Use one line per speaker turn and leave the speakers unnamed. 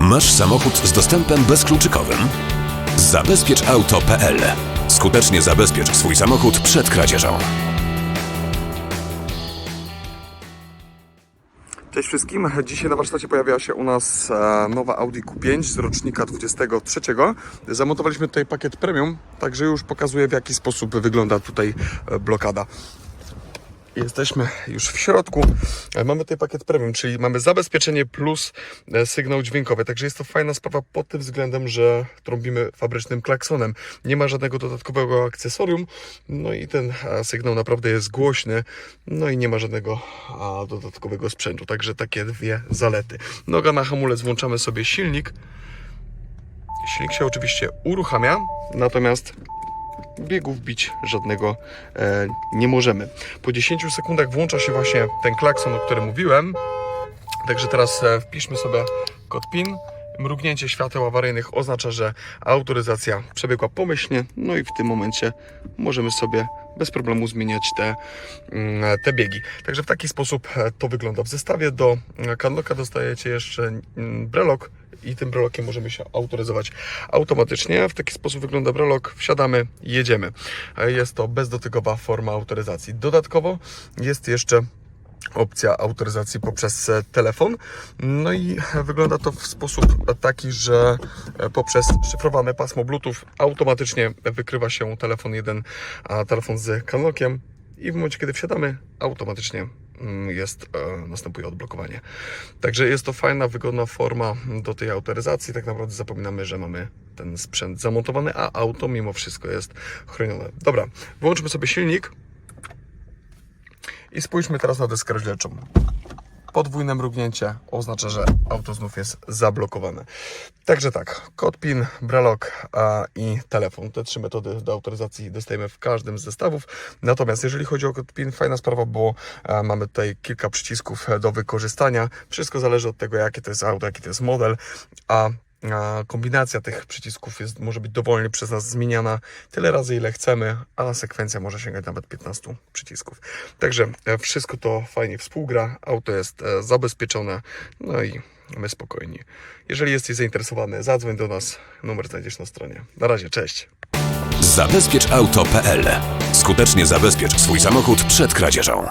Masz samochód z dostępem bezkluczykowym? Zabezpieczauto.pl Skutecznie zabezpiecz swój samochód przed kradzieżą.
Cześć wszystkim. Dzisiaj na warsztacie pojawiła się u nas e, nowa Audi Q5 z rocznika 23. Zamontowaliśmy tutaj pakiet premium, także już pokazuję w jaki sposób wygląda tutaj e, blokada. Jesteśmy już w środku. E, Mamy tutaj pakiet premium, czyli mamy zabezpieczenie plus e, sygnał dźwiękowy. Także jest to fajna sprawa pod tym względem, że trąbimy fabrycznym klaksonem. Nie ma żadnego dodatkowego akcesorium. No i ten sygnał naprawdę jest głośny. No i nie ma żadnego dodatkowego sprzętu. Także takie dwie zalety. Noga na hamulec, włączamy sobie silnik. Silnik się oczywiście uruchamia, natomiast biegów bić żadnego e, nie możemy. Po 10 sekundach włącza się właśnie ten klakson, o którym mówiłem. Także teraz e, wpiszmy sobie kod PIN. Mrugnięcie świateł awaryjnych oznacza, że autoryzacja przebiegła pomyślnie, no i w tym momencie możemy sobie bez problemu zmieniać te, mm, te biegi. Także w taki sposób e, to wygląda. W zestawie do e, Canlocka dostajecie jeszcze mm, brelok i tym brelokiem możemy się autoryzować automatycznie. W taki sposób wygląda brelok. Wsiadamy, jedziemy. E, Jest to bezdotykowa forma autoryzacji. Dodatkowo jest jeszcze opcja autoryzacji poprzez e, telefon. No i wygląda to w sposób taki, że e, poprzez szyfrowane pasmo Bluetooth automatycznie wykrywa się telefon jeden, a telefon z kanlokiem i w momencie, kiedy wsiadamy, automatycznie mm, jest, e, następuje odblokowanie. Także jest to fajna, wygodna forma do tej autoryzacji. Tak naprawdę zapominamy, że mamy ten sprzęt zamontowany, a auto mimo wszystko jest chronione. Dobra, wyłączmy sobie silnik. I spójrzmy teraz na deskę rozdzielczą. Podwójne mrugnięcie oznacza, że auto znów jest zablokowane. Także tak, kod PIN, brelok a, i telefon. Te trzy metody do autoryzacji dostajemy w każdym z zestawów. Natomiast jeżeli chodzi o kod PIN, fajna sprawa, bo a, mamy tutaj kilka przycisków e, do wykorzystania. Wszystko zależy od tego, jakie to jest auto, jaki to jest model, a kombinacja tych przycisków jest, może być dowolnie przez nas zmieniana tyle razy, ile chcemy, a sekwencja może sięgać nawet 15 przycisków. Także e, wszystko to fajnie współgra, auto jest e, zabezpieczone, no i my spokojni. Jeżeli jesteś zainteresowany, zadzwoń do nas, numer znajdziesz na stronie. Na razie, cześć!
Zabezpieczauto.pl Skutecznie zabezpiecz swój samochód przed kradzieżą.